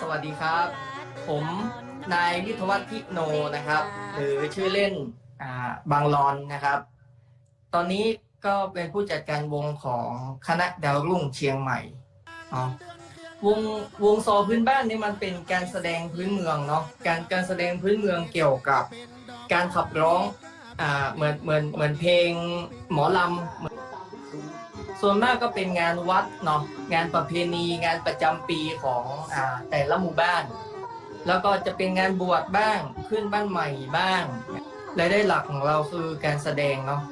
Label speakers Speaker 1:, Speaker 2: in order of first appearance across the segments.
Speaker 1: ส
Speaker 2: วัสดีครับ ผมนายวิทวัฒน์พิโนนะครับ หรือชื่อเล่นบางรอนนะครับ ตอนนี้ก็เป็นผู้จัดการวงของคณะดาวรุ่งเชียงใหม่วงวงซอพื้นบ้านนี่มันเป็นการแสดงพื้นเมืองเนาะการการแสดงพื้นเมืองเกี่ยวกับ การขับร้องอ่าเหมือนเหมือนเหมือนเพลงหมอลำ ส่วนมากก็เป็นงานวัดเนาะงานประเพณีงานประจำปีของอ่าแต่ละหมู่บ้าน แล้วก็จะเป็นงานบวชบ้างขึ้นบ้านใหม่บ้างรายได้หลักของเราคือการแสดงเนาะ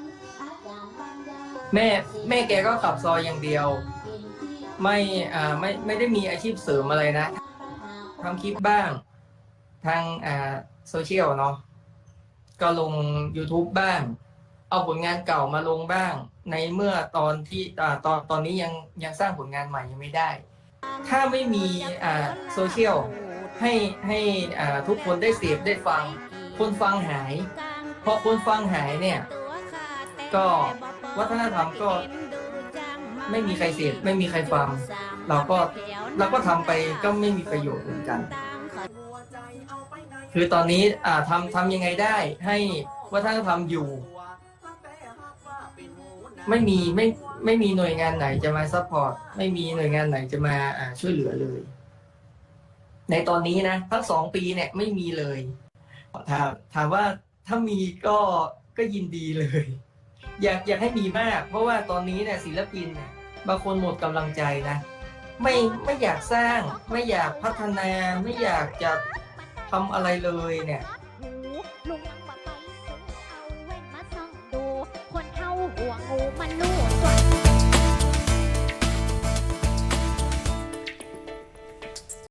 Speaker 2: แม่แม่แกก็ขับซอยอย่างเดียว ไม่อ่าไม่ไม่ได้มีอาชีพเสริมอะไรนะทำคลิปบ้าง ทางอ่าโซเชียลเนาะก็ลง YouTube บ้าง เอาผลงานเก่ามาลงบ้าง ในเมื่อตอนที่อ่าตอนตอนนี้ยังยังสร้างผลงานใหม่ยังไม่ได้ ถ้าไม่มีโซเชียลให้ให้ทุกคนได้เสพได้ฟัง คนฟังหายพอคนฟังหายเนี่ย ก็วัฒนธรรมก็ไม่มีใครเสพไม่มีใครฟัง เราก็เราก็ทำไปก็ไม่มีประโยชน์เหมือนกัน คือตอนนี้ทำทำยังไงได้ให้วัฒนธรรมอยู่ ไม่มีไม่ไม่มีหน่วยงานไหนจะมาซัพพอร์ตไม่มีหน่วยงานไหนจะมาช่วยเหลือเลย ในตอนนี้นะทั้งสองปีเนี่ยไม่มีเลยถามถามว่าถ้ามีก็ก็ยินดีเลย อยากอยากให้มีมาก เพราะว่าตอนนี้เนี่ยศิลปินเนี่ยบางคนหมดกำลังใจนะไม่ไม่อยากสร้าง ไม่อยากพัฒนาไม่อยากจะทำอะไรเลยเนี่ย